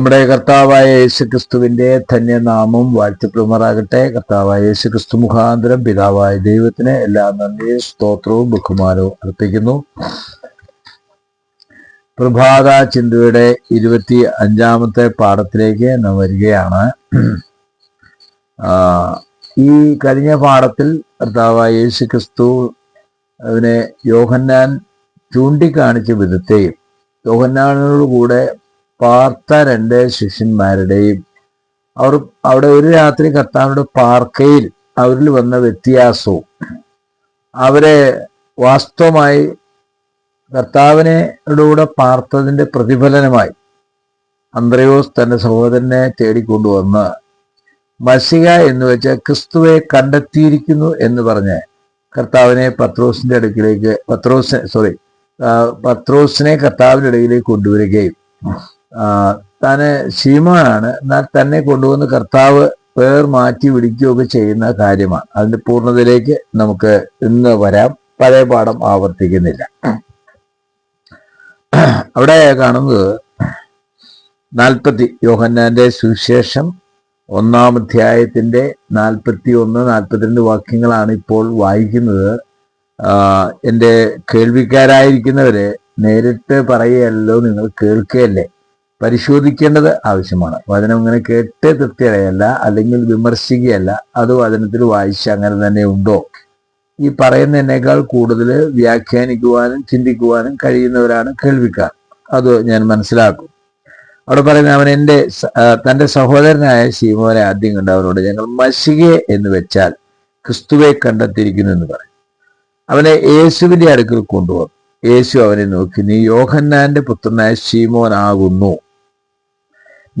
നമ്മുടെ കർത്താവായ യേശു ക്രിസ്തുവിന്റെ ധന്യനാമം വാഴ്ത്തപ്പെടുമാറാകട്ടെ കർത്താവായ യേശു ക്രിസ്തു മുഖാന്തരം പിതാവായ ദൈവത്തിന് എല്ലാ നന്ദിയും സ്തോത്രവും ബഹുമാനവും അർപ്പിക്കുന്നു. പ്രഭാത ചിന്തയുടെ ഇരുപത്തി അഞ്ചാമത്തെ പാഠത്തിലേക്ക് നാം വരികയാണ്. ഈ കഴിഞ്ഞ പാഠത്തിൽ കർത്താവായ യേശു ക്രിസ്തു അവനെ യോഹന്നാൻ ചൂണ്ടിക്കാണിച്ച വിധത്തെയും യോഹന്നാനോടുകൂടെ പാർത്ത രണ്ട് ശിഷ്യന്മാരുടെയും അവർ അവിടെ ഒരു രാത്രി കർത്താവിന്റെ പാർക്കയിൽ അവരിൽ വന്ന വ്യത്യാസവും അവരെ വാസ്തവമായി കർത്താവിനോടുകൂടെ കൂടെ പാർത്തതിന്റെ പ്രതിഫലനമായി അന്ത്രയോസ് തന്റെ സഹോദരനെ തേടിക്കൊണ്ടുവന്ന് മസിക എന്ന് വെച്ച ക്രിസ്തുവെ കണ്ടെത്തിയിരിക്കുന്നു എന്ന് പറഞ്ഞ് കർത്താവിനെ പത്രോസിന്റെ അടുക്കിലേക്ക് പത്രോസ് സോറി പത്രോസിനെ കർത്താവിന്റെ ഇടയിലേക്ക് കൊണ്ടുവരികയും താന് ശീമോനാണ്. എന്നാൽ തന്നെ കൊണ്ടുവന്ന് കർത്താവ് പേർ മാറ്റി വിളിക്കുകയൊക്കെ ചെയ്യുന്ന കാര്യമാണ്. അതിന്റെ പൂർണതയിലേക്ക് നമുക്ക് ഇന്ന് വരാം. പഴയ പാഠം ആവർത്തിക്കുന്നില്ല. അവിടെ കാണുന്നത് നാൽപ്പത്തി യോഹന്നാന്റെ സുവിശേഷം ഒന്നാം അധ്യായത്തിന്റെ നാൽപ്പത്തി ഒന്ന് നാൽപ്പത്തിരണ്ട് വാക്യങ്ങളാണ് ഇപ്പോൾ വായിക്കുന്നത്. എന്റെ കേൾവിക്കാരായിരിക്കുന്നവരെ നേരിട്ട് പറയുകയല്ലോ നിങ്ങൾ കേൾക്കുകയല്ലേ? പരിശോധിക്കേണ്ടത് ആവശ്യമാണ്. വചനം ഇങ്ങനെ കേട്ട് തൃപ്തിയടയല്ല അല്ലെങ്കിൽ വിമർശിക്കുകയല്ല. അത് വചനത്തിൽ വായിച്ച് അങ്ങനെ തന്നെ ഉണ്ടോ? ഈ പറയുന്നതിനേക്കാൾ കൂടുതൽ വ്യാഖ്യാനിക്കുവാനും ചിന്തിക്കുവാനും കഴിയുന്നവരാണ് കേൾവിക്കാർ. അത് ഞാൻ മനസ്സിലാക്കും. അവിടെ പറയുന്ന അവൻ എന്റെ തന്റെ സഹോദരനായ ശീമോനെ ആദ്യം കണ്ട് അവനോട് ഞങ്ങൾ മഷികെ എന്ന് വെച്ചാൽ ക്രിസ്തുവെ കണ്ടെത്തിയിരിക്കുന്നു എന്ന് പറയും. അവനെ യേശുവിന്റെ അടുക്കൽ കൊണ്ടുവന്നു. യേശു അവനെ നോക്കി നീ യോഹന്നാന്റെ പുത്രനായ ശീമോനാകുന്നു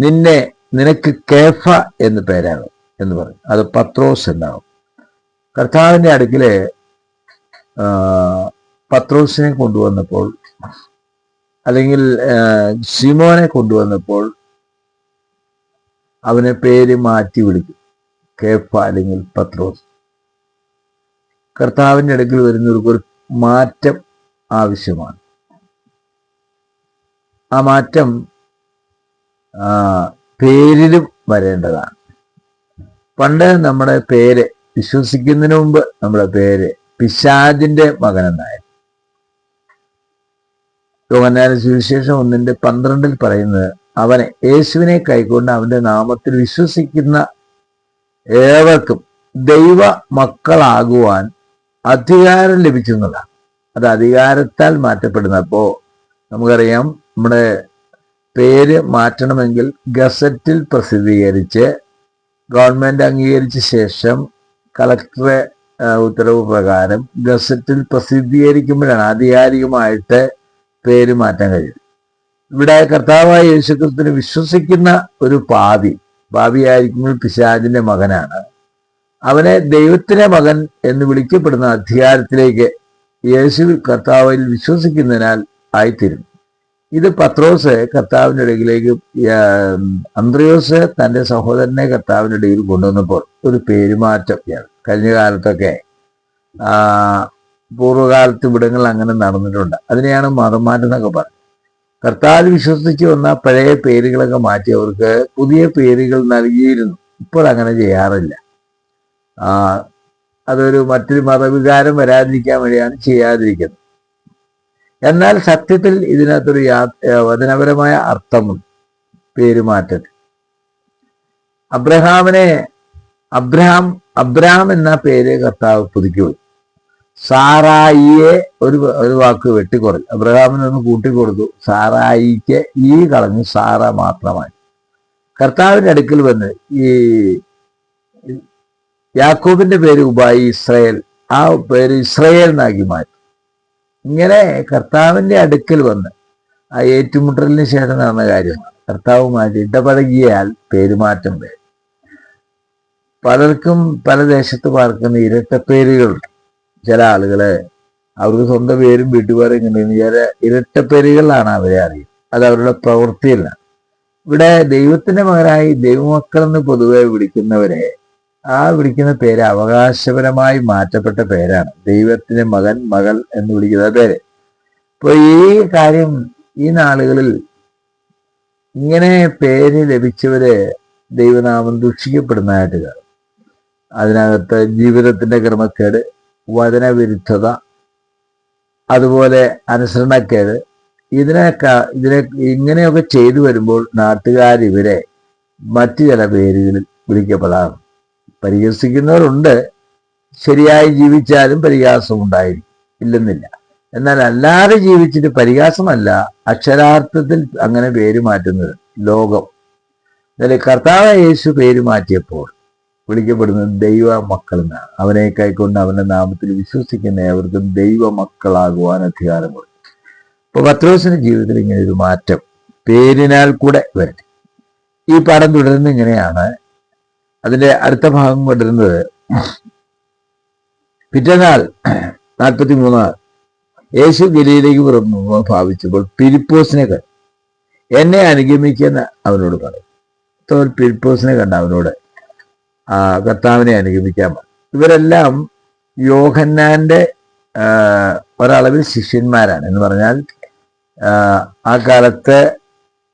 നിന്നെ നിനക്ക് കേഫ എന്ന് പേരാകും എന്ന് പറയും. അത് പത്രോസ് എന്നാകും കർത്താവിന്റെ അടുക്കിലെ പത്രോസിനെ കൊണ്ടുവന്നപ്പോൾ അല്ലെങ്കിൽ സിമോനെ കൊണ്ടുവന്നപ്പോൾ അവനെ പേര് മാറ്റി വിളിക്കും. കേഫ അല്ലെങ്കിൽ പത്രോസ്. കർത്താവിന്റെ അടുക്കിൽ വരുന്നവർക്ക് ഒരു മാറ്റം ആവശ്യമാണ്. ആ മാറ്റം പേരിലും വരേണ്ടതാണ്. പണ്ട് നമ്മുടെ പേര് വിശ്വസിക്കുന്നതിന് മുമ്പ് നമ്മുടെ പേര് പിശാജിന്റെ മകനെന്നായിരുന്നു. യോഹന്നാന സുവിശേഷം ഒന്നിന്റെ പന്ത്രണ്ടിൽ പറയുന്നത് അവനെ യേശുവിനെ കൈക്കൊണ്ട് അവന്റെ നാമത്തിൽ വിശ്വസിക്കുന്ന ഏവർക്കും ദൈവ മക്കളാകുവാൻ അധികാരം ലഭിച്ചു അത് അധികാരത്താൽ മാറ്റപ്പെടുന്നപ്പോ നമുക്കറിയാം നമ്മുടെ പേര് മാറ്റണമെങ്കിൽ ഗസറ്റിൽ പ്രസിദ്ധീകരിച്ച് ഗവൺമെന്റ് അംഗീകരിച്ച ശേഷം കളക്ടറെ ഉത്തരവ് പ്രകാരം ഗസറ്റിൽ പ്രസിദ്ധീകരിക്കുമ്പോഴാണ് ആധികാരികമായിട്ട് പേര് മാറ്റാൻ കഴിയും ഇവിടെ കർത്താവായ യേശുക്രിസ്തുവിനെ വിശ്വസിക്കുന്ന ഒരു പാവി ഭാവിയായിരിക്കുമ്പോൾ പിശാജിന്റെ മകനാണ്. അവനെ ദൈവത്തിന്റെ മകൻ എന്ന് വിളിക്കപ്പെടുന്ന അധികാരത്തിലേക്ക് യേശു കർത്താവിൽ വിശ്വസിക്കുന്നതിനാൽ ആയിത്തീരും ഇത് പത്രോസ് കർത്താവിന്റെ ഇടയിലേക്ക് അന്ത്രയോസ് തന്റെ സഹോദരനെ കർത്താവിന്റെ ഇടയിൽ കൊണ്ടുവന്നപ്പോൾ ഒരു പേരുമാറ്റം ഇയാൾ. കഴിഞ്ഞ കാലത്തൊക്കെ പൂർവകാലത്ത് ഇവിടങ്ങളിൽ അങ്ങനെ നടന്നിട്ടുണ്ട്. അതിനെയാണ് മതം മാറ്റം എന്നൊക്കെ പറഞ്ഞത്. കർത്താവിൽ വിശ്വസിച്ച് വന്ന പഴയ പേരുകളൊക്കെ മാറ്റി അവർക്ക് പുതിയ പേരുകൾ നൽകിയിരുന്നു. ഇപ്പോൾ അങ്ങനെ ചെയ്യാറില്ല. അതൊരു മറ്റൊരു മതവികാരം വരാതിരിക്കാൻ വേണ്ടിയാണ് ചെയ്യാതിരിക്കുന്നത്. എന്നാൽ സത്യത്തിൽ ഇതിനകത്തൊരു യാ വചനപരമായ അർത്ഥമുണ്ട്. പേരുമാറ്റത്തിൽ. അബ്രഹാമിനെ അബ്രഹാം അബ്രഹാം എന്ന പേര് കർത്താവ് പുതുക്കി സാറായിയെ ഒരു ഒരു വാക്ക് വെട്ടിക്കുറച്ചു. അബ്രഹാമിനെ ഒന്ന് കൂട്ടിക്കൊടുത്തു. സാറായിക്ക് ഈ കളഞ്ഞു. സാറ മാത്രമായി. കർത്താവിന്റെ അടുക്കൽ വന്ന് ഈ യാക്കോബിന്റെ പേര് ഉബായി ഇസ്രയേൽ ആ പേര് ഇസ്രയേൽ എന്നാക്കി മാറ്റി. ഇങ്ങനെ കർത്താവിന്റെ അടുക്കൽ വന്ന് ആ ഏറ്റുമുട്ടലിന് ശേഷം നടന്ന കാര്യം കർത്താവുമായിട്ട് ഇടപഴകിയാൽ പേരുമാറ്റം വരും. പലർക്കും പല ദേശത്ത് പാർക്കുന്ന ഇരട്ടപ്പേരുകളുണ്ട് ചില ആളുകൾ അവർക്ക് സ്വന്തം പേരും വീട്ടുപേരും ഇങ്ങനെ ചില ഇരട്ടപ്പേരുകളിലാണ് അവരെ അറിയുന്നത്. അത് അവരുടെ പ്രവൃത്തിയല്ല. ഇവിടെ ദൈവത്തിന്റെ മകനായി ദൈവമക്കളെന്ന് പൊതുവെ വിളിക്കുന്നവരെ ആ വിളിക്കുന്ന പേര് അവകാശപരമായി മാറ്റപ്പെട്ട പേരാണ്. ദൈവത്തിന്റെ മകൻ മകൾ എന്ന് വിളിക്കുന്ന പേര്. ഇപ്പൊ ഈ കാര്യം ഈ നാളുകളിൽ ഇങ്ങനെ പേര് ലഭിച്ചവര് ദൈവനാമം ദുഷിക്കപ്പെടുന്നതായിട്ട് കാണും. അതിനകത്ത് ജീവിതത്തിന്റെ ക്രമക്കേട് വചനവിരുദ്ധത അതുപോലെ അനുസരണക്കേട് ഇതിനൊക്കെ ഇതിനെ ഇങ്ങനെയൊക്കെ ചെയ്തു വരുമ്പോൾ നാട്ടുകാരിവരെ മറ്റു ചില പേരുകളിൽ വിളിക്കപ്പെടാറുണ്ട്. പരിഹസിക്കുന്നവരുണ്ട്. ശരിയായി ജീവിച്ചാലും പരിഹാസം ഉണ്ടായിരിക്കും ഇല്ലെന്നില്ല. എന്നാൽ അല്ലാതെ ജീവിച്ചിട്ട് പരിഹാസമല്ല അക്ഷരാർത്ഥത്തിൽ അങ്ങനെ പേര് മാറ്റുന്നത് ലോകം. അതിൽ കർത്താവ് യേശു പേര് മാറ്റിയപ്പോൾ വിളിക്കപ്പെടുന്നത് ദൈവ മക്കൾ എന്നാണ്. അവനെ കൈക്കൊണ്ട് അവന്റെ നാമത്തിൽ വിശ്വസിക്കുന്ന അവർക്കും ദൈവ മക്കളാകുവാൻ അധികാരം കൊടുത്തു. അപ്പൊ പത്രോസിന്റെ ജീവിതത്തിൽ ഇങ്ങനെ ഒരു മാറ്റം പേരിനാൽ കൂടെ വരട്ടെ. ഈ പാഠം തുടരുന്ന ഇങ്ങനെയാണ്. അതിന്റെ അടുത്ത ഭാഗം കൊണ്ടിരുന്നത് പിറ്റന്നാൾ നാൽപ്പത്തി മൂന്നാൾ യേശു ഗലിയിലേക്ക് പുറന്നു ഭാവിച്ചപ്പോൾ പിരിപ്പോസിനെ കണ്ടു. എന്നെ അനുഗമിക്കുന്ന അവനോട് പറയും. പിരിപ്പോസിനെ കണ്ട അവനോട് ആ കർത്താവിനെ അനുഗമിക്കാൻ ഇവരെല്ലാം യോഹന്നാന്റെ ഒരളവിൽ ശിഷ്യന്മാരാണ് എന്ന് പറഞ്ഞാൽ ആ കാലത്ത്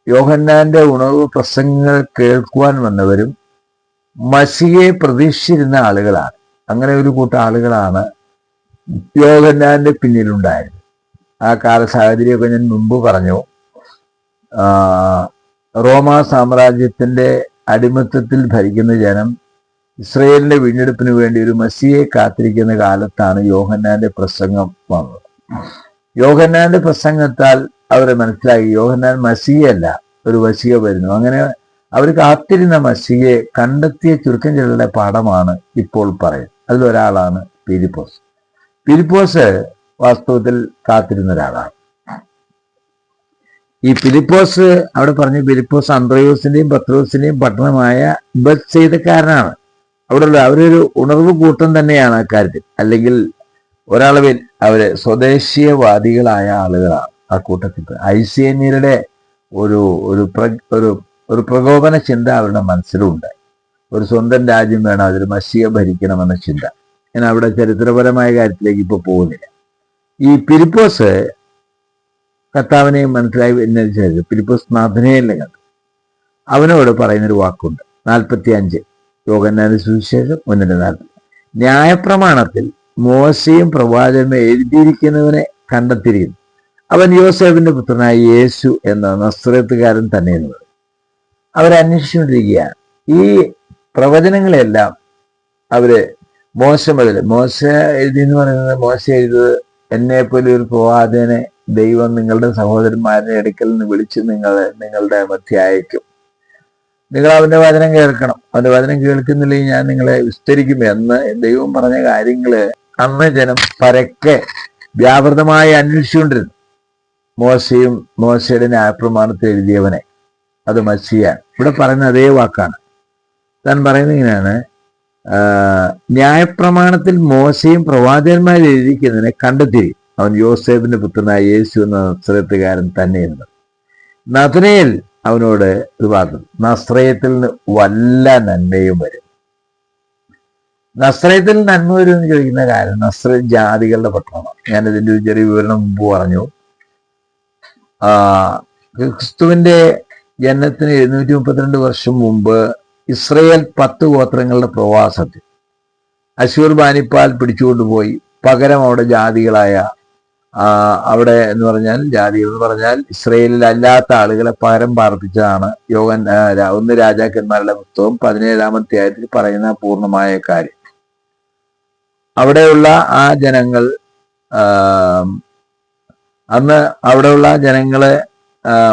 യോഹന്നാന്റെ ഉണർവ് പ്രസംഗങ്ങൾ കേൾക്കുവാൻ വന്നവരും മസിയെ പ്രതീക്ഷിച്ചിരുന്ന ആളുകളാണ്. അങ്ങനെ ഒരു കൂട്ടം ആളുകളാണ് യോഗന്നാന്റെ പിന്നിലുണ്ടായത് ആ കാല സാഹചര്യമൊക്കെ ഞാൻ മുമ്പ് പറഞ്ഞു. റോമാ സാമ്രാജ്യത്തിന്റെ അടിമത്തത്തിൽ ഭരിക്കുന്ന ജനം ഇസ്രയേലിന്റെ വീണ്ടെടുപ്പിന് വേണ്ടി ഒരു മസിയെ കാത്തിരിക്കുന്ന കാലത്താണ് യോഹന്നാന്റെ പ്രസംഗം വന്നത്. യോഹന്നാന്റെ പ്രസംഗത്താൽ അവരെ മനസ്സിലായി. യോഹന്നാൻ മസിയല്ല ഒരു വസിക വരുന്നു. അങ്ങനെ അവർ കാത്തിരുന്ന മസിയെ കണ്ടെത്തിയ ചുരുക്കം ചിലരുടെ പാഠമാണ് ഇപ്പോൾ പറയുന്നത്. അതിലൊരാളാണ് പീരിപ്പോസ്. പിലിപ്പോസ് വാസ്തവത്തിൽ കാത്തിരുന്ന ഒരാളാണ്. ഈ ഫിലിപ്പോസ് അവിടെ പറഞ്ഞു ഫിലിപ്പോസ് അന്ത്രയോസിന്റെയും പത്രോസിന്റെയും പട്ടണമായ ബസ് ചെയ്തക്കാരനാണ് അവിടെയുള്ള അവരൊരു ഉണർവ് കൂട്ടം തന്നെയാണ് അക്കാര്യത്തിൽ. അല്ലെങ്കിൽ ഒരളവിൽ അവർ സ്വദേശീയവാദികളായ ആളുകളാണ് ആ കൂട്ടത്തിൽ. ഐസിയന്യരുടെ ഒരു ഒരു ഒരു ഒരു പ്രകോപന ചിന്ത അവരുടെ മനസ്സിലുണ്ട്. ഒരു സ്വന്തം രാജ്യം വേണം അതിൽ മഷിയ ഭരിക്കണമെന്ന ചിന്ത. ഞാൻ അവിടെ ചരിത്രപരമായ കാര്യത്തിലേക്ക് ഇപ്പൊ പോകുന്നില്ല. ഈ പിലിപ്പോസ് കർത്താവിനെയും മനസ്സിലായി എന്നനുസരിച്ച് പിരിപ്പോസ് നാഥനെയല്ല കണ്ടു. അവനോട് പറയുന്നൊരു വാക്കുണ്ട്. നാൽപ്പത്തി അഞ്ച് യോഗന്നാന്റെ സുവിശേഷം ഒന്നിന്റെ നാൽപ്പത് ന്യായപ്രമാണത്തിൽ മോശയും പ്രവാചകനും എഴുതിയിരിക്കുന്നവനെ കണ്ടെത്തിയിരിക്കുന്നു. അവൻ യോസേഫിന്റെ പുത്രനായ യേശു എന്ന നസ്രത്തുകാരൻ തന്നെയെന്ന് പറയും. അവരന്വേഷിച്ചുകൊണ്ടിരിക്കുകയാണ്. ഈ പ്രവചനങ്ങളെല്ലാം അവർ മോശ മുതൽ മോശ എഴുതി എന്ന് പറയുന്നത് മോശ എഴുതിയത് എന്നെ പോലെ ഒരു പ്രവാചകനെ ദൈവം നിങ്ങളുടെ സഹോദരന്മാരുടെ അടുക്കൽ നിന്ന് വിളിച്ച് നിങ്ങൾ നിങ്ങളുടെ മധ്യ അയക്കും. നിങ്ങൾ അവന്റെ വചനം കേൾക്കണം. അവന്റെ വചനം കേൾക്കുന്നില്ലെങ്കിൽ ഞാൻ നിങ്ങളെ വിസ്തരിക്കും എന്ന് ദൈവം പറഞ്ഞ കാര്യങ്ങൾ അന്ന് ജനം പരക്കെ വ്യാപൃതമായി അന്വേഷിച്ചുകൊണ്ടിരുന്നു. മോശയും മോശയുടെ ന്യായപ്രമാണത്തിൽ എഴുതിയവനെ. അത് മസിയാൻ ഇവിടെ പറയുന്ന അതേ വാക്കാണ്. താൻ പറയുന്നത് ഇങ്ങനെയാണ്. ന്യായപ്രമാണത്തിൽ മോശയും പ്രവാചകന്മാരും എഴുതിക്കുന്നതിനെ കണ്ടെത്തി അവൻ യോസേഫിന്റെ പുത്രനായ യേശു എന്ന നസ്രത്തുകാരൻ തന്നെയെന്ന് നഥനയിൽ അവനോട് ഇത് പറഞ്ഞു നസ്രയത്തിൽ നിന്ന് വല്ല നന്മയും വരും. നസ്രയത്തിൽ നന്മ വരും എന്ന് ചോദിക്കുന്ന കാര്യം നസ്ര ജാതികളുടെ പട്ടണമാണ്. ഞാൻ ഇതിന്റെ ഒരു ചെറിയ വിവരണം മുമ്പ് പറഞ്ഞു. ക്രിസ്തുവിന്റെ ജനനത്തിന് എഴുന്നൂറ്റി മുപ്പത്തിരണ്ട് വർഷം മുമ്പ് ഇസ്രയേൽ പത്ത് ഗോത്രങ്ങളുടെ പ്രവാസത്തിൽ. അശൂർ ബാനിപ്പാൽ പിടിച്ചുകൊണ്ടുപോയി. പകരം അവിടെ ജാതികളായ അവിടെ എന്ന് പറഞ്ഞാൽ ജാതികൾ എന്ന് പറഞ്ഞാൽ ഇസ്രയേലിൽ അല്ലാത്ത ആളുകളെ പകരം പാർപ്പിച്ചതാണ്. യോഗൻ ഒന്ന് രാജാക്കന്മാരുടെ പുസ്തകം പതിനേഴാമത്തെ ആയത്തിൽ പറയുന്ന പൂർണമായ കാര്യം. അവിടെയുള്ള ആ ജനങ്ങൾ അന്ന് അവിടെയുള്ള ജനങ്ങളെ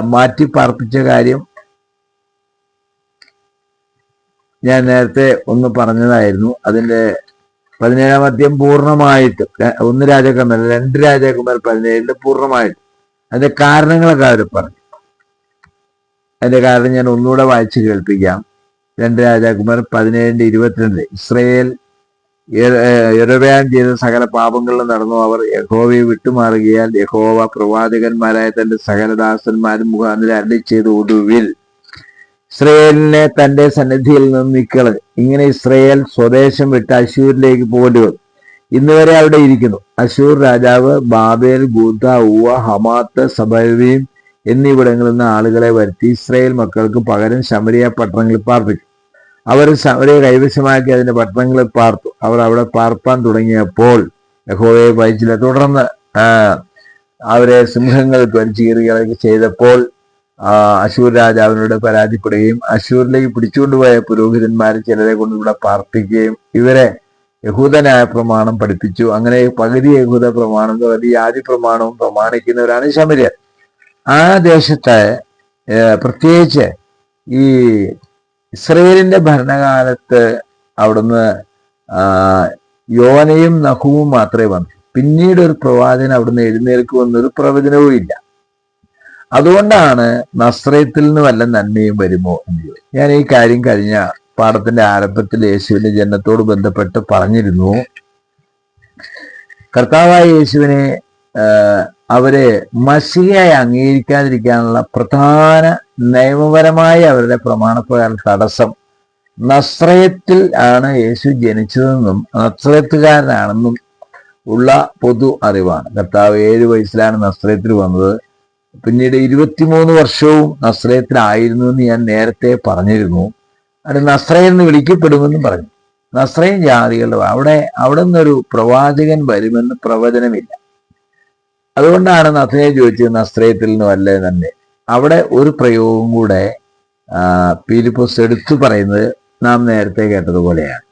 മാറ്റി പാർപ്പിച്ച കാര്യം ഞാൻ നേരത്തെ ഒന്ന് പറഞ്ഞതായിരുന്നു. അതിന്റെ പതിനേഴാം അധ്യായം പൂർണമായിട്ട് ഒന്ന് രാജാക്കന്മാർ രണ്ട് രാജാക്കന്മാർ പതിനേഴിൽ പൂർണമായിട്ട്. അതിന്റെ കാരണങ്ങളൊക്കെ അവർ പറഞ്ഞു. അതിന്റെ കാരണം ഞാൻ ഒന്നുകൂടെ വായിച്ചു കേൾപ്പിക്കാം. രണ്ട് രാജാക്കന്മാർ പതിനേഴിന്റെ ഇരുപത്തിരണ്ട് ഇസ്രയേൽ യറോബയാൻ ചെയ്ത സകല പാപങ്ങളിലും നടന്നു അവർ യഹോവയെ വിട്ടുമാറുകയാൽ യഹോവ പ്രവാചകന്മാരായ തന്റെ സകലദാസന്മാരും മുഖാന്തരം അരളി ചെയ്ത ഒടുവിൽ ഇസ്രയേലിനെ തന്റെ സന്നിധിയിൽ നിന്ന് നീക്കളഞ്ഞു ഇങ്ങനെ ഇസ്രയേൽ സ്വദേശം വിട്ട് അശൂരിലേക്ക് പോകേണ്ടി വന്നു. ഇന്ന് വരെ അവിടെ ഇരിക്കുന്നു. അശൂർ രാജാവ് ബാബേൽ ഗൂത ഉവ ഹമാത്ത് സബവീം എന്നിവിടങ്ങളിൽ നിന്ന് ആളുകളെ വരുത്തി ഇസ്രയേൽ മക്കൾക്ക് പകരം ശമരിയ പട്ടണങ്ങളിൽ പാർപ്പിച്ചു അവർ അവരെ കൈവശമാക്കി അതിന്റെ പട്ടണങ്ങളിൽ പാർത്തു. അവർ അവിടെ പാർപ്പാൻ തുടങ്ങിയപ്പോൾ യഹോവയെ ഭയച്ചില്ല. തുടർന്ന് അവരെ സിംഹങ്ങൾ പരിചീറുകയൊക്കെ ചെയ്തപ്പോൾ അശൂർ രാജാവിനോട് പരാതിപ്പെടുകയും അശൂരിലേക്ക് പിടിച്ചുകൊണ്ടുപോയ പുരോഹിതന്മാരെ ചിലരെ കൊണ്ട് ഇവിടെ പാർപ്പിക്കുകയും ഇവരെ യഹൂദനായ പ്രമാണം പഠിപ്പിച്ചു. അങ്ങനെ പകുതി യഹൂദ പ്രമാണം പകുതി ആദ്യ പ്രമാണവും പ്രമാണിക്കുന്നവരാണ് ശമര്യർ. ആ ദേശത്തെ പ്രത്യേകിച്ച് ഈ ഇസ്രയേലിന്റെ ഭരണകാലത്ത് അവിടുന്ന് യോനയും നഹുവും മാത്രമേ വന്നു പിന്നീട് ഒരു പ്രവാചകൻ അവിടുന്ന് എഴുന്നേൽക്കുമെന്നൊരു പ്രവചനവും ഇല്ല. അതുകൊണ്ടാണ് നസ്രയത്തിൽ നിന്ന് വല്ല നന്മയും വരുമോ എന്ന് ചോദിച്ചു ഞാൻ ഈ കാര്യം കഴിഞ്ഞ പാഠത്തിന്റെ ആരംഭത്തിൽ യേശുവിന്റെ ജനത്തോട് ബന്ധപ്പെട്ട് പറഞ്ഞിരുന്നു. കർത്താവായ യേശുവിനെ അവരെ മസിയായി അംഗീകരിക്കാതിരിക്കാനുള്ള പ്രധാന നിയമപരമായ അവരുടെ പ്രമാണപ്രകാരം തടസ്സം നസ്രയത്തിൽ ആണ് യേശു ജനിച്ചതെന്നും നസ്രയത്തുകാരനാണെന്നും ഉള്ള പൊതു അറിവാണ്. കർത്താവ് ഏഴ് വയസ്സിലാണ് നസ്രയത്തിൽ വന്നത്. പിന്നീട് ഇരുപത്തിമൂന്ന് വർഷവും നസ്രയത്തിലായിരുന്നു എന്ന് ഞാൻ നേരത്തെ പറഞ്ഞിരുന്നു. അത് നസ്രയൻ എന്ന് വിളിക്കപ്പെടുമെന്നും പറഞ്ഞു. നസ്രയൻ ജാതികളുടെ അവിടെ അവിടെ നിന്നൊരു പ്രവാചകൻ വരുമെന്ന് പ്രവചനമില്ല. അതുകൊണ്ടാണ് നഥനെ ചോദിച്ചത് നസ്ത്രയത്തിൽ നിന്ന് വല്ലേ തന്നെ. അവിടെ ഒരു പ്രയോഗം കൂടെ പീലിപ്പോസ് എടുത്തു പറയുന്നത് നാം നേരത്തെ കേട്ടതുപോലെയാണ്.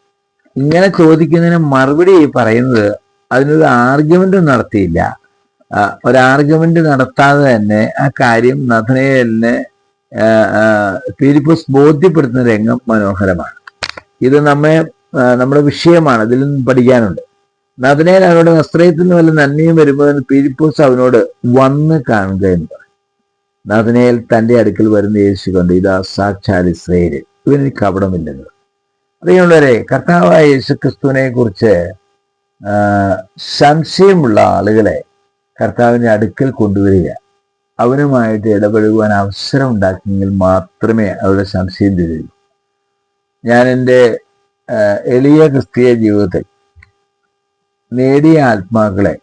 ഇങ്ങനെ ചോദിക്കുന്നതിന് മറുപടി പറയുന്നത് അതിനൊരു ആർഗ്യുമെന്റ് നടത്തിയില്ല. ഒരു ആർഗ്യുമെന്റ് നടത്താതെ തന്നെ ആ കാര്യം നഥനയലിനെ പീലിപ്പോസ് ബോധ്യപ്പെടുത്തുന്ന രംഗം മനോഹരമാണ്. ഇത് നമ്മെ നമ്മുടെ വിഷയമാണ് ഇതിൽ നിന്ന് പഠിക്കാനുണ്ട്. നദനയിൽ അവനോട് നസ്ത്രയത്തിൽ നിന്ന് വല്ല നന്മയും വരുമ്പോൾ പിരിപ്പൂസ് അവനോട് വന്ന് കാണുക എന്ന് പറഞ്ഞു. നദനയിൽ തന്റെ അടുക്കൽ വരുന്ന യേശു കണ്ടു ഇതാ സാക്ഷാൽ ഇസ്രയേൽ ഇവന് കപടമില്ലെന്ന് അറിയുള്ളവരെ കർത്താവായ യേശു ക്രിസ്തുവിനെ കുറിച്ച് സംശയമുള്ള ആളുകളെ കർത്താവിന്റെ അടുക്കൽ കൊണ്ടുവരിക. അവനുമായിട്ട് ഇടപഴകുവാൻ അവസരം ഉണ്ടാക്കിയെങ്കിൽ മാത്രമേ അവരുടെ സംശയം തീരുള്ളൂ ഞാൻ എന്റെ എളിയ ക്രിസ്തീയ ജീവിതത്തിൽ നേടിയ ആത്മാക്കളെ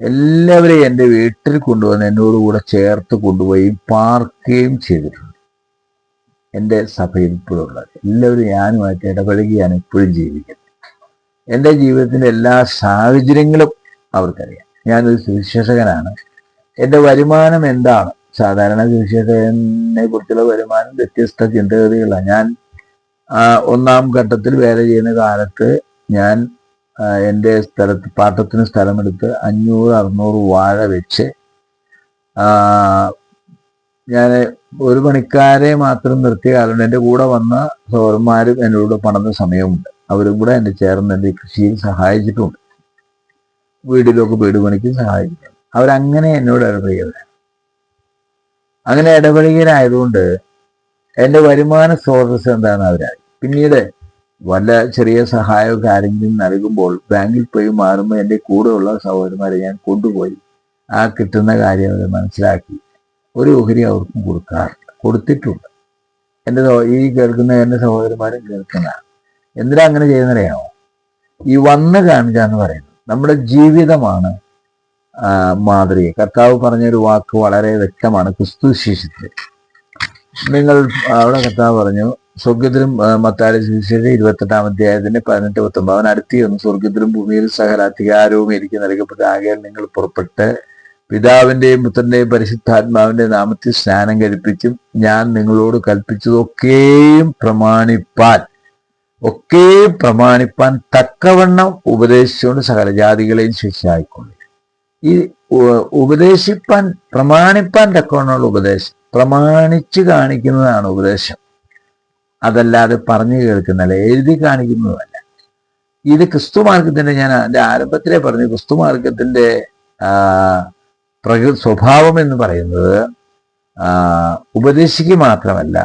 എല്ലാവരെയും എന്റെ വീട്ടിൽ കൊണ്ടുവന്ന് എന്നോട് കൂടെ ചേർത്ത് കൊണ്ടുപോയി പാർക്കുകയും ചെയ്തിട്ടുണ്ട്. എന്റെ സഭയിൽ ഇപ്പോഴുള്ളത് എല്ലാവരും ഞാനുമായിട്ട് ഇടപഴകിയാണ് ഇപ്പോഴും ജീവിക്കുന്നത്. എന്റെ ജീവിതത്തിന്റെ എല്ലാ സാഹചര്യങ്ങളും അവർക്കറിയാം. ഞാനൊരു സുവിശേഷകനാണ്. എന്റെ വരുമാനം എന്താണ്? സാധാരണ സുവിശേഷകനെ കുറിച്ചുള്ള വരുമാനം വ്യത്യസ്ത ചിന്തഗതികളാണ്. ഞാൻ ഒന്നാം ഘട്ടത്തിൽ വേല ചെയ്യുന്ന കാലത്ത് ഞാൻ എന്റെ സ്ഥലത്ത് പാട്ടത്തിന് സ്ഥലമെടുത്ത് അഞ്ഞൂറ് അറുന്നൂറ് വാഴ വെച്ച് ഞാൻ ഒരു പണിക്കാരെ മാത്രം നിർത്തിയ കാലം എന്റെ കൂടെ വന്ന സൗരന്മാരും എന്നോട് പണന്ന സമയമുണ്ട്. അവരും കൂടെ എന്നെ ചേർന്ന് എന്റെ കൃഷിയിൽ സഹായിച്ചിട്ടുണ്ട്. വീടിലൊക്കെ വീട് പണിക്ക് സഹായിച്ചിട്ടുണ്ട് അവരങ്ങനെ എന്നോട് ഇടപെടുകയാണ് അങ്ങനെ ഇടപെടുകയായതുകൊണ്ട് എന്റെ വരുമാന സ്രോതസ് എന്താണ് അവരായി പിന്നീട് വല്ല ചെറിയ സഹായമൊക്കെ ആരെങ്കിലും നൽകുമ്പോൾ ബാങ്കിൽ പോയി മാറുമ്പോൾ എന്റെ കൂടെയുള്ള സഹോദരന്മാരെ ഞാൻ കൊണ്ടുപോയി ആ കിട്ടുന്ന കാര്യം അവർ മനസ്സിലാക്കി. ഒരു ഓഹരി അവർക്കും കൊടുക്കാറില്ല കൊടുത്തിട്ടുണ്ട്. എന്റെ ഈ കേൾക്കുന്ന എന്റെ സഹോദരന്മാരും കേൾക്കുന്നതാണ്. എന്തിനാ അങ്ങനെ ചെയ്യുന്നറിയാമോ ഈ വന്ന് കാണുക എന്ന് പറയുന്നത് നമ്മുടെ ജീവിതമാണ് മാതൃക. കർത്താവ് പറഞ്ഞൊരു വാക്ക് വളരെ വ്യക്തമാണ് ക്രിസ്തു ശിഷ്യത്തിൽ നിങ്ങൾ അവിടെ കർത്താവ് പറഞ്ഞു സ്വർഗത്തിലും മത്താരി സുവിശേഷം ഇരുപത്തെട്ടാം അധ്യായത്തിന്റെ പതിനെട്ട് പത്തൊമ്പത്. അവൻ അടുത്തി വന്നു സ്വർഗത്തിലും ഭൂമിയിലും സകല അധികാരവും എനിക്ക് നൽകപ്പെട്ട. ആകയാൽ നിങ്ങൾ പുറപ്പെട്ട് പിതാവിന്റെയും പുത്രന്റെയും പരിശുദ്ധാത്മാവിന്റെ നാമത്തിൽ സ്നാനം കഴിപ്പിച്ചും ഞാൻ നിങ്ങളോട് കൽപ്പിച്ചതൊക്കെയും പ്രമാണിപ്പാൻ ഒക്കെയും പ്രമാണിപ്പാൻ തക്കവണ്ണം ഉപദേശിച്ചുകൊണ്ട് സകല ജാതികളെയും ശിക്ഷയായിക്കൊള്ളു ഈ ഉപദേശിപ്പാൻ പ്രമാണിപ്പാൻ തക്കവണ്ണമുള്ള ഉപദേശം പ്രമാണിച്ചു കാണിക്കുന്നതാണ് ഉപദേശം. അതല്ലാതെ പറഞ്ഞു കേൾക്കുന്നതല്ല എഴുതി കാണിക്കുന്നതല്ല. ഇത് ക്രിസ്തു മാർഗത്തിന്റെ ഞാൻ എന്റെ ആരംഭത്തിലെ പറഞ്ഞു ക്രിസ്തു മാർഗത്തിന്റെ പ്രകൃ സ്വഭാവം എന്ന് പറയുന്നത് ആ, ഉപദേശിക്കുക മാത്രമല്ല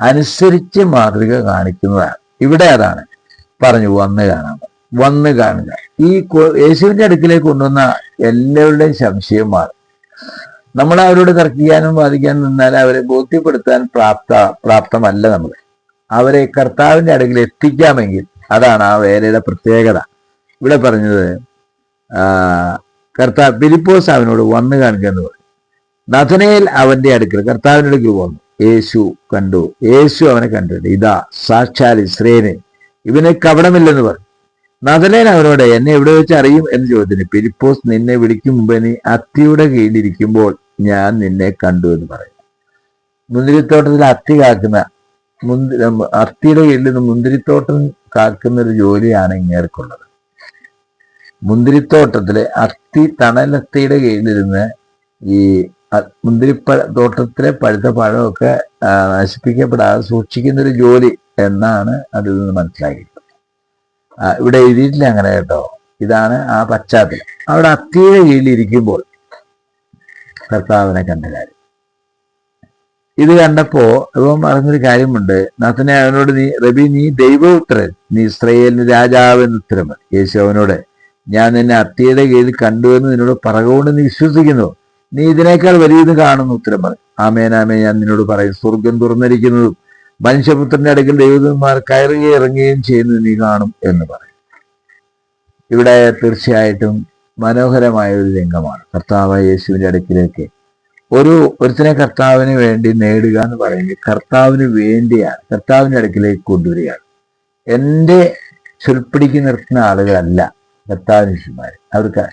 അനുസരിച്ച് മാതൃക കാണിക്കുന്നതാണ്. ഇവിടെ അതാണ് പറഞ്ഞു വന്ന് കാണാം വന്ന് കാണുക. ഈ യേശുവിന്റെ അടുക്കിലേക്ക് കൊണ്ടുവന്ന എല്ലാവരുടെയും സംശയം മാറും. നമ്മൾ അവരോട് തർക്കിക്കാനും വാദിക്കാനും നിന്നാൽ അവരെ ബോധ്യപ്പെടുത്താൻ പ്രാപ്ത പ്രാപ്തമല്ല നമ്മൾ. അവരെ കർത്താവിന്റെ അടുക്കിൽ എത്തിക്കാമെങ്കിൽ അതാണ് ആ വേലയുടെ പ്രത്യേകത. ഇവിടെ പറഞ്ഞത് കർത്താവ് ഫിലിപ്പോസ് അവനോട് വന്ന് കാണിക്കുക എന്ന് പറഞ്ഞു. നഥനയിൽ അവന്റെ അടുക്കൽ കർത്താവിന്റെ അടുക്കൽ വന്നു. യേശു കണ്ടു. യേശു അവനെ കണ്ടിട്ട് ഇതാ സാക്ഷാൽ ഇസ്രയേന് ഇവന് കപടമില്ലെന്ന് പറഞ്ഞു. നഥനയിൽ അവനോട് എന്നെ എവിടെ വെച്ച് അറിയും? എന്ന് ചോദ്യത്തിന് പിലിപ്പോസ് നിന്നെ വിളിക്കും മുമ്പ് നീ അത്തിയുടെ കീഴിലിരിക്കുമ്പോൾ ഞാൻ നിന്നെ കണ്ടു എന്ന് പറയും മുന്തിരിത്തോട്ടത്തിൽ അത്തി കാക്കുന്ന മുന്തി അത്തിയുടെ കീഴിൽ മുന്തിരിത്തോട്ടം കാക്കുന്ന ഒരു ജോലിയാണ് ഇങ്ങേർക്കുള്ളത്. മുന്തിരിത്തോട്ടത്തിലെ അത്തി തണലത്തിയുടെ കീഴിലിരുന്ന് ഈ മുന്തിരിപ്പഴ തോട്ടത്തിലെ പഴുത്ത പഴമൊക്കെ നശിപ്പിക്കപ്പെടാതെ സൂക്ഷിക്കുന്ന ഒരു ജോലി എന്നാണ് അതിൽ നിന്ന് മനസ്സിലാക്കിയിട്ടുള്ളത്. ആ, ഇവിടെ എഴുതിയിട്ടില്ല അങ്ങനെ കേട്ടോ. ഇതാണ് ആ പശ്ചാത്തലം. അവിടെ അത്തിയുടെ കീഴിൽ കർത്താവിനെ കണ്ട ഇത് കണ്ടപ്പോ ഇവൻ പറഞ്ഞൊരു കാര്യമുണ്ട്. നാഥനെ അവനോട് നീ റബി നീ ദൈവപുത്രൻ. നീ ഇസ്രയേലിന് രാജാവ് എന്ന് ഉത്തരം യേശു അവനോട് ഞാൻ നിന്നെ അത്തിയുടെ കീഴിൽ കണ്ടുവെന്ന് നിന്നോട് പറകൊണ്ട് നീ വിശ്വസിക്കുന്നു. നീ ഇതിനേക്കാൾ വലിയത് കാണുന്നു ഉത്തരം പറയും ആമേനാമേ ഞാൻ നിന്നോട് പറയും സ്വർഗം തുറന്നിരിക്കുന്നതും മനുഷ്യപുത്രന്റെ അടുക്കൽ ദൈവദന്മാർ കയറുകയും ഇറങ്ങുകയും ചെയ്യുന്നത് നീ കാണും എന്ന് പറയും. ഇവിടെ തീർച്ചയായിട്ടും മനോഹരമായ ഒരു രംഗമാണ്. കർത്താവ് യേശുവിന്റെ അടുക്കിലേക്ക് ഒരു ഒരുത്തിനെ കർത്താവിന് വേണ്ടി നേടുക എന്ന് പറയുന്നത് കർത്താവിന് വേണ്ടിയാണ് കർത്താവിന്റെ അടുക്കിലേക്ക് കൊണ്ടുവരികയാണ്. എന്റെ ചൊൽപ്പിടിക്ക് നിർത്തുന്ന ആളുകളല്ല കർത്താവിന് ശിഷ്യന്മാർ അവർക്ക്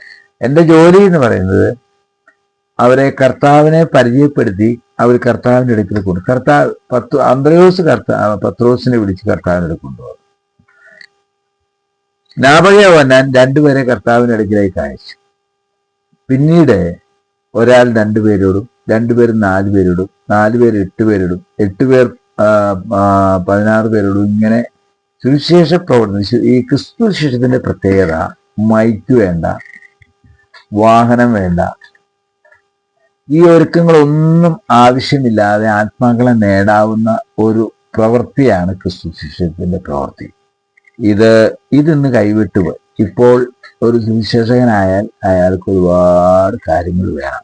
എന്റെ ജോലി എന്ന് പറയുന്നത് അവരെ കർത്താവിനെ പരിചയപ്പെടുത്തി അവർ കർത്താവിന്റെ അടുക്കൽ കൊണ്ടു കർത്താവ് പത്ത് അന്ത്രയോസ് കർത്താവ് പത്രോസിനെ വിളിച്ച് കർത്താവിന്റെ കൊണ്ടുപോകും സ്നാപകവന്നാൻ രണ്ടുപേരെ കർത്താവിന്റെ അടുക്കിലേക്ക് അയച്ചു. പിന്നീട് ഒരാൾ രണ്ടുപേരോടും രണ്ടുപേരും നാല് പേരോടും നാല് പേർ എട്ട് പേരോടും എട്ട് പേർ പതിനാറ് പേരോടും ഇങ്ങനെ സുവിശേഷ പ്രവർത്തനം ഈ ക്രിസ്തു വിശേഷത്തിന്റെ പ്രത്യേകത മൈക്ക് വേണ്ട വാഹനം വേണ്ട ഈ ഒരുക്കങ്ങളൊന്നും ആവശ്യമില്ലാതെ ആത്മാക്കളെ നേടാവുന്ന ഒരു പ്രവൃത്തിയാണ് ക്രിസ്തു ശിഷ്യത്തിന്റെ പ്രവൃത്തി. ഇത് ഇതിന്ന് കൈവിട്ടുപോയി ഇപ്പോൾ ഒരു സുവിശേഷകനായാൽ അയാൾക്ക് ഒരുപാട് കാര്യങ്ങൾ വേണം.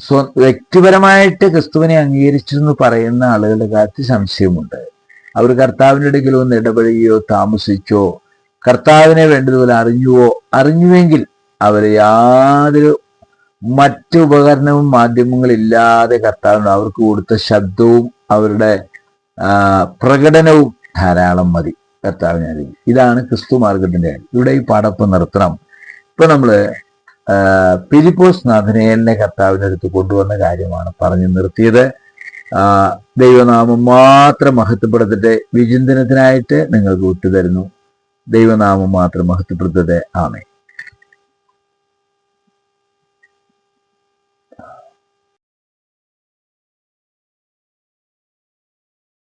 സ്വ വ്യക്തിപരമായിട്ട് ക്രിസ്തുവിനെ അംഗീകരിച്ചു എന്ന് പറയുന്ന ആളുകളുടെ കാര്യത്തിൽ സംശയമുണ്ട്. അവർ കർത്താവിന്റെ ഇടയ്ക്കിൽ ഒന്ന് ഇടപഴകിയോ താമസിച്ചോ കർത്താവിനെ വേണ്ടതുപോലെ അറിഞ്ഞുവോ അറിഞ്ഞുവെങ്കിൽ അവർ യാതൊരു മറ്റു ഉപകരണവും മാധ്യമങ്ങളില്ലാതെ കർത്താവിന് അവർക്ക് കൊടുത്ത ശബ്ദവും അവരുടെ പ്രകടനവും ധാരാളം മതി. കർത്താവിനെ അറിയും ഇതാണ് ക്രിസ്തു മാർഗത്തിന്റെ ഇവിടെ ഈ പാടപ്പ് നിർത്തണം. ഇപ്പൊ നമ്മൾ പിലിപ്പോസ് നാഥനേലിനെ കർത്താവിനടുത്ത് കൊണ്ടുവന്ന കാര്യമാണ് പറഞ്ഞു നിർത്തിയത്. ദൈവനാമം മാത്രം മഹത്വപ്പെടുത്തട്ടെ വിചിന്തനത്തിനായിട്ട് നിങ്ങൾക്ക് വിട്ടുതരുന്നു. ദൈവനാമം മാത്രം മഹത്വപ്പെടുത്തട്ടെ. ആമേ